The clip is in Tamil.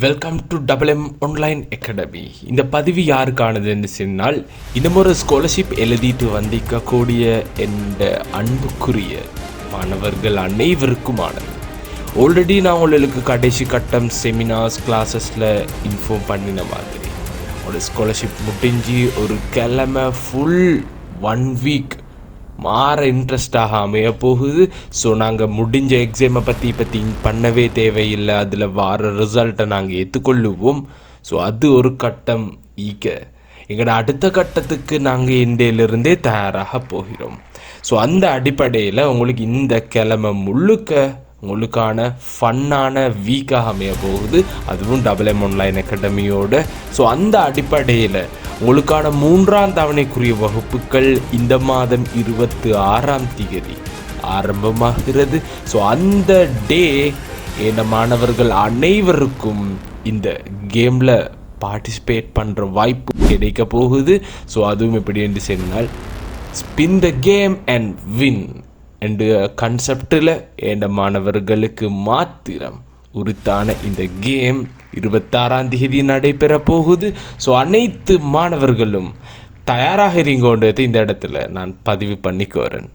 Welcome to double M online academy இந்த பதிவு யாருக்கானதுன்னு சொன்னால் இன்னும் ஒரு ஸ்காலர்ஷிப் எழுதிட்டு வந்திருக்கக்கூடிய என்ற அன்புக்குரிய மாணவர்கள் அனைவருக்குமானது. ஆல்ரெடி நான் உங்களுக்கு கடைசி கட்டம் செமினார்ஸ் கிளாஸஸில் இன்ஃபார்ம் பண்ணின மாதிரி. ஒரு ஸ்காலர்ஷிப் முடிஞ்சு ஒரு கிழமை ஃபுல் ஒன் வீக் மாற இன்ட்ரெஸ்டாக அமைய போகுது ஸோ நாங்கள் முடிஞ்ச எக்ஸாமை பற்றி இப்போ திங்க் பண்ணவே தேவையில்லை. அதில் வர ரிசல்ட்டை நாங்கள் ஏற்றுக்கொள்ளுவோம் ஸோ அது ஒரு கட்டம் ஈக்க எங்களோட அடுத்த கட்டத்துக்கு நாங்கள் இந்தியிலிருந்தே தயாராக போகிறோம். ஸோ அந்த அடிப்படையில் உங்களுக்கு இந்த கிழமை முழுக்க உங்களுக்கான ஃபன்னான வீக்காக அமைய போகுது அதுவும் டபுள் எம் ஒன்லைன் அகாடமியோட ஸோ அந்த அடிப்படையில் உங்களுக்கான மூன்றாம் தவணைக்குரிய வகுப்புகள் இந்த மாதம் இருபத்தி ஆறாம் தேதி ஆரம்பமாகிறது. ஸோ அந்த டே என்ன மாணவர்கள் அனைவருக்கும் இந்த கேமில் பார்ட்டிசிபேட் பண்ணுற வாய்ப்பு கிடைக்க போகுது. ஸோ அதுவும் எப்படி என்று சொன்னால் spin the game and win என்ற கன்செப்டில் என்ற மாணவர்களுக்கு மாத்திரம் உரித்தான இந்த கேம் இருபத்தாறாம் தேதி நடைபெற போகுது. ஸோ அனைத்து மாணவர்களும் தயாராக இருங்கோன்றதை இந்த இடத்துல நான் பதிவு பண்ணிக்கோறேன்.